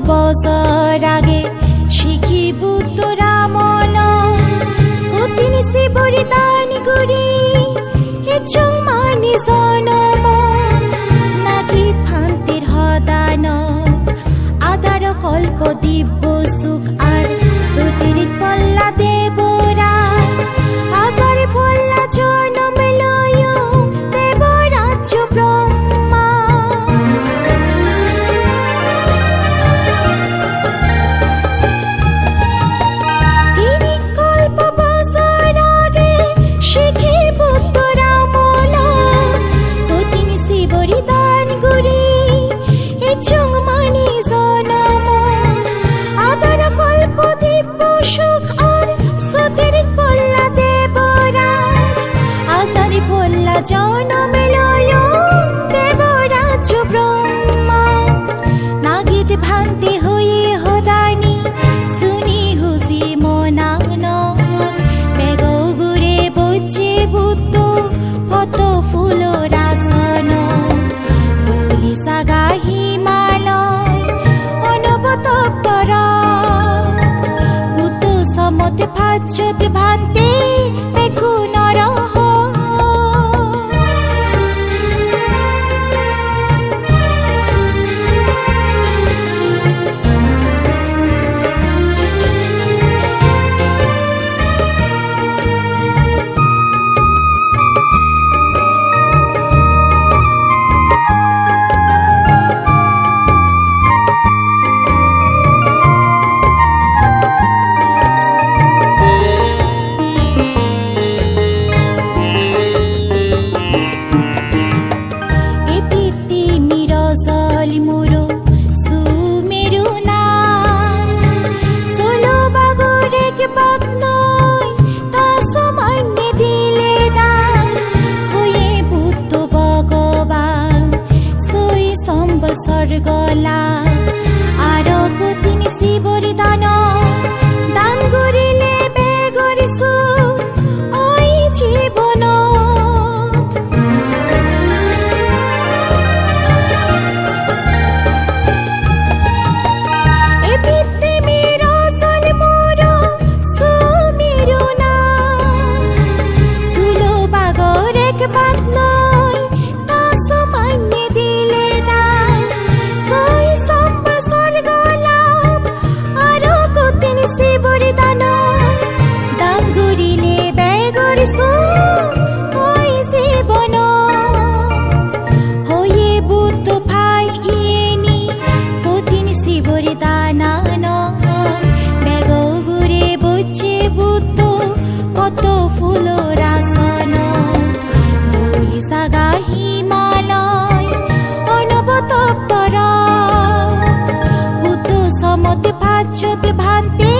বছর আগে শিখি বুদ্ধ রামন। কতিনি শিবরি দান করি এ চুমানি সনন কত ফুল রাসন। সাগা হিমালয় অনবতপ্তর উত সমতে ভাজ্যতে ভান্তি